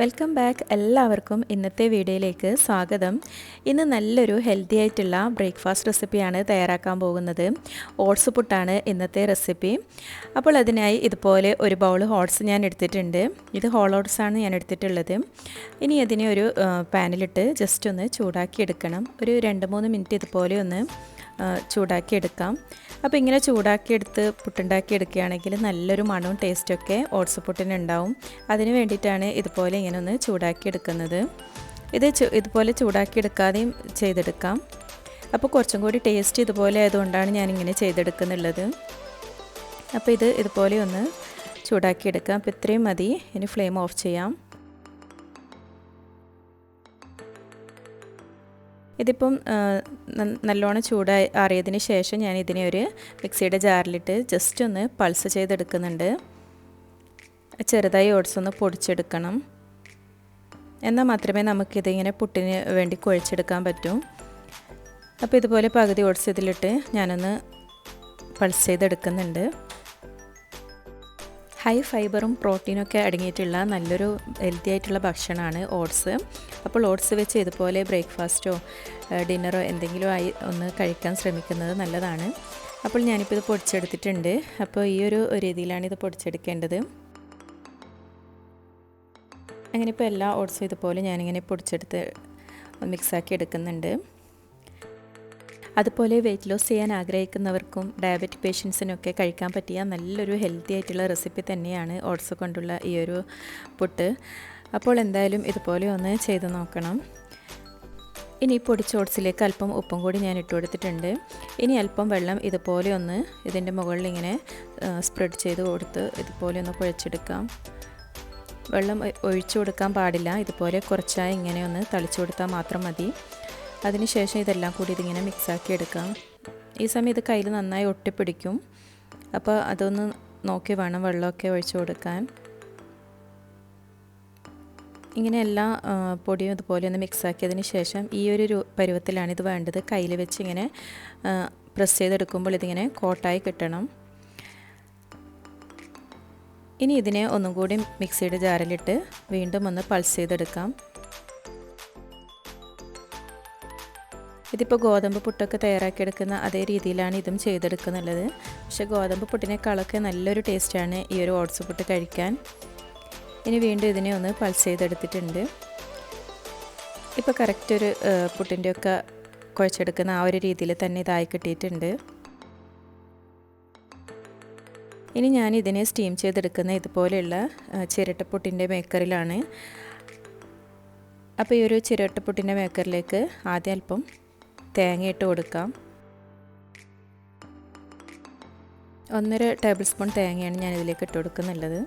Welcome back എല്ലാവർക്കും ഇന്നത്തെ വീഡിയോയിലേക്ക് സ്വാഗതം. ഇന്ന് നല്ലൊരു ഹെൽത്തി ആയിട്ടുള്ള ബ്രേക്ക്ഫാസ്റ്റ് റെസിപ്പിയാണ് തയ്യാറാക്കാൻ പോകുന്നത്. ഓട്സ് പുട്ടാണ് ഇന്നത്തെ റെസിപ്പി. അപ്പോൾ അതിനായി ഇതുപോലെ ഒരു ബൗൾ ഓട്സ് ഞാൻ എടുത്തിട്ടുണ്ട്. ഇത് ഹോൾ ഓട്സ് ആണ് ഞാൻ എടുത്തിട്ടുള്ളത്. ഇനി അതിനെ ഒരു പാനിലിട്ട് ജസ്റ്റ് ഒന്ന് ചൂടാക്കി എടുക്കണം ഒരു രണ്ട് മൂന്ന് മിനിറ്റ് ഇതുപോലെ ഒന്ന് ചൂടാക്കി എടുക്കാം അപ്പോൾ ഇങ്ങനെ ചൂടാക്കിയെടുത്ത് പുട്ടുണ്ടാക്കി എടുക്കുകയാണെങ്കിൽ നല്ലൊരു മണവും ടേസ്റ്റൊക്കെ ഓട്സ് പുട്ടിന് ഉണ്ടാവും അതിന് വേണ്ടിയിട്ടാണ് ഇതുപോലെ ഇങ്ങനെ ഒന്ന് ചൂടാക്കി എടുക്കുന്നത് ഇത് ഇതുപോലെ ചൂടാക്കി എടുക്കാതെയും ചെയ്തെടുക്കാം. അപ്പോൾ കുറച്ചും കൂടി ടേസ്റ്റ് ഇതുപോലെ ആയതുകൊണ്ടാണ് ഞാനിങ്ങനെ ചെയ്തെടുക്കുന്നുള്ളത്. അപ്പോൾ ഇത് ഇതുപോലെ ഒന്ന് ചൂടാക്കി എടുക്കാം അപ്പോൾ ഇത്രയും മതി. ഇനി ഫ്ലെയിം ഓഫ് ചെയ്യാം. ഇതിപ്പം നല്ലോണം ചൂടായി അറിയതിന് ശേഷം ഞാൻ ഇതിനെ ഒരു മിക്സിയുടെ ജാറിലിട്ട് ജസ്റ്റ് ഒന്ന് പൾസ് ചെയ്തെടുക്കുന്നുണ്ട്. ചെറുതായി ഓട്സ് ഒന്ന് പൊടിച്ചെടുക്കണം. എന്നാൽ മാത്രമേ നമുക്കിതിങ്ങനെ പുട്ടിന് വേണ്ടി കുഴച്ചെടുക്കാൻ പറ്റൂ. അപ്പോൾ ഇതുപോലെ പകുതി ഓട്സ് ഇതിലിട്ട് ഞാനൊന്ന് പൾസ് ചെയ്തെടുക്കുന്നുണ്ട്. ഹൈ ഫൈബറും പ്രോട്ടീനൊക്കെ അടങ്ങിയിട്ടുള്ള നല്ലൊരു ഹെൽത്തി ആയിട്ടുള്ള ഭക്ഷണമാണ് ഓട്സ്. അപ്പോൾ ഓട്സ് വെച്ച് ഇതുപോലെ ബ്രേക്ക്ഫാസ്റ്റോ ഡിന്നറോ എന്തെങ്കിലും ആയി ഒന്ന് കഴിക്കാൻ ശ്രമിക്കുന്നത് നല്ലതാണ്. അപ്പോൾ ഞാനിപ്പോൾ ഇത് പൊടിച്ചെടുത്തിട്ടുണ്ട്. അപ്പോൾ ഈ ഒരു രീതിയിലാണ് ഇത് പൊടിച്ചെടുക്കേണ്ടത്. അങ്ങനെ ഇപ്പോൾ എല്ലാ ഓട്സും ഇതുപോലെ ഞാനിങ്ങനെ പൊടിച്ചെടുത്ത് മിക്സാക്കി എടുക്കുന്നുണ്ട്. അതുപോലെ വെയിറ്റ് ലോസ് ചെയ്യാൻ ആഗ്രഹിക്കുന്നവർക്കും ഡയബറ്റിക് പേഷ്യൻസിനൊക്കെ കഴിക്കാൻ പറ്റിയ നല്ലൊരു ഹെൽത്തി ആയിട്ടുള്ള റെസിപ്പി തന്നെയാണ് ഓട്സ് കൊണ്ടുള്ള ഈ ഒരു പുട്ട്. അപ്പോൾ എന്തായാലും ഇതുപോലെ ഒന്ന് ചെയ്ത് നോക്കണം. ഇനി പൊടിച്ച ഓട്സിലേക്ക് അല്പം ഉപ്പും കൂടി ഞാൻ ഇട്ട് കൊടുത്തിട്ടുണ്ട്. ഇനി അല്പം വെള്ളം ഇതുപോലെ ഒന്ന് ഇതിന്റെ മുകളിൽ ഇങ്ങനെ സ്പ്രെഡ് ചെയ്ത് കൊടുത്ത് ഇതുപോലെ ഒന്ന് കുഴച്ചെടുക്കാം. വെള്ളം ഒഴിച്ചു കൊടുക്കാൻ പാടില്ല. ഇതുപോലെ കുറച്ചായി ഇങ്ങനെ ഒന്ന് തളിച്ചു കൊടുത്താൽ മാത്രം മതി. അതിനുശേഷം ഇതെല്ലാം കൂടി ഇതിങ്ങനെ മിക്സാക്കി എടുക്കാം. ഈ സമയം ഇത് കയ്യിൽ നന്നായി ഒട്ടിപ്പിടിക്കും. അപ്പോൾ അതൊന്ന് നോക്കി വേണം വെള്ളമൊക്കെ ഒഴിച്ചു കൊടുക്കാൻ. ഇങ്ങനെ എല്ലാ പൊടിയും ഇതുപോലെ ഒന്ന് മിക്സാക്കിയതിന് ശേഷം ഈ ഒരു പരുവത്തിലാണ് ഇത് വേണ്ടത്. കയ്യിൽ വെച്ച് ഇങ്ങനെ പ്രസ് ചെയ്തെടുക്കുമ്പോൾ ഇതിങ്ങനെ കോട്ടായി കിട്ടണം. ഇനി ഇതിനെ ഒന്നും കൂടി മിക്സിയുടെ ജാറിലിട്ട് വീണ്ടും ഒന്ന് പൾസ് ചെയ്തെടുക്കാം. ഇതിപ്പോൾ ഗോതമ്പ് പുട്ടൊക്കെ തയ്യാറാക്കിയെടുക്കുന്ന അതേ രീതിയിലാണ് ഇതും ചെയ്തെടുക്കുന്നുള്ളത്. പക്ഷെ ഗോതമ്പ് പുട്ടിനേക്കാളൊക്കെ നല്ലൊരു ടേസ്റ്റാണ് ഈ ഒരു ഓട്സ് പുട്ട് കഴിക്കാൻ. ഇനി വീണ്ടും ഇതിനെ ഒന്ന് പൾസ് ചെയ്തെടുത്തിട്ടുണ്ട്. ഇപ്പോൾ കറക്റ്റ് ഒരു പുട്ടിന്റെയൊക്കെ കുഴച്ചെടുക്കുന്ന ആ ഒരു രീതിയിൽ തന്നെ ഇതായി കിട്ടിയിട്ടുണ്ട്. ഇനി ഞാൻ ഇതിനെ സ്റ്റീം ചെയ്തെടുക്കുന്ന ഇതുപോലെയുള്ള ചിരട്ടപ്പുട്ടിന്റെ മേക്കറിലാണ് അപ്പോൾ ഈ ഒരു ചിരട്ടപ്പുട്ടിന്റെ മേക്കറിലേക്ക് ആദ്യം അല്പം തേങ്ങ ഇട്ട് കൊടുക്കാം. ഒന്നര ടേബിൾ സ്പൂൺ തേങ്ങയാണ് ഞാൻ ഇതിലേക്ക് ഇട്ട് കൊടുക്കുന്നുള്ളത്.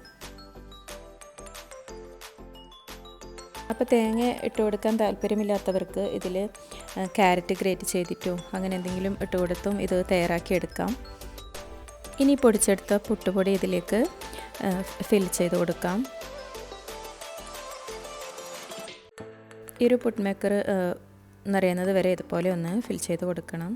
അപ്പോൾ തേങ്ങ ഇട്ട് കൊടുക്കാൻ താല്പര്യമില്ലാത്തവർക്ക് ഇതിൽ ക്യാരറ്റ് ഗ്രേറ്റ് ചെയ്തിട്ടോ അങ്ങനെ എന്തെങ്കിലും ഇട്ട് കൊടുത്തും ഇത് തയ്യാറാക്കി എടുക്കാം. ഇനി പൊടിച്ചെടുത്ത പുട്ടുപൊടി ഇതിലേക്ക് ഫിൽ ചെയ്ത് കൊടുക്കാം. ഈ ഒരു പുട്ട് മേക്കർ നിറയുന്നത് വരെ ഇതുപോലെ ഒന്ന് ഫിൽ ചെയ്ത് കൊടുക്കണം.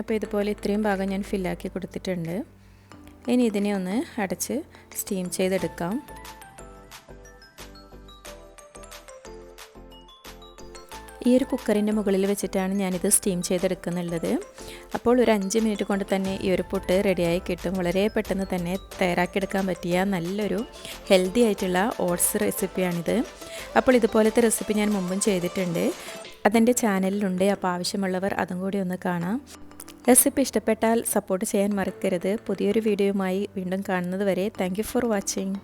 അപ്പോൾ ഇതുപോലെ ഇത്രയും ഭാഗം ഞാൻ ഫില്ലാക്കി കൊടുത്തിട്ടുണ്ട്. ഇനി ഇതിനെ ഒന്ന് അടച്ച് സ്റ്റീം ചെയ്തെടുക്കാം. ഈ ഒരു കുക്കറിന്റെ മുകളിൽ വെച്ചിട്ടാണ് ഞാനിത് സ്റ്റീം ചെയ്തെടുക്കുന്നുള്ളത്. അപ്പോൾ ഒരു അഞ്ച് മിനിറ്റ് കൊണ്ട് തന്നെ ഈ ഒരു പുട്ട് റെഡിയായി കിട്ടും. വളരെ പെട്ടെന്ന് തന്നെ തയ്യാറാക്കിയെടുക്കാൻ പറ്റിയ നല്ലൊരു ഹെൽത്തി ആയിട്ടുള്ള ഓട്സ് റെസിപ്പിയാണിത്. അപ്പോൾ ഇതുപോലത്തെ റെസിപ്പി ഞാൻ മുമ്പും ചെയ്തിട്ടുണ്ട്. അതെന്റെ ചാനലിലുണ്ട്. അപ്പോൾ ആവശ്യമുള്ളവർ അതും കൂടി ഒന്ന് കാണാം. റെസിപ്പി ഇഷ്ടപ്പെട്ടാൽ സപ്പോർട്ട് ചെയ്യാൻ മറക്കരുത്. പുതിയൊരു വീഡിയോയുമായി വീണ്ടും കാണുന്നത് വരെ താങ്ക് ഫോർ വാച്ചിങ്.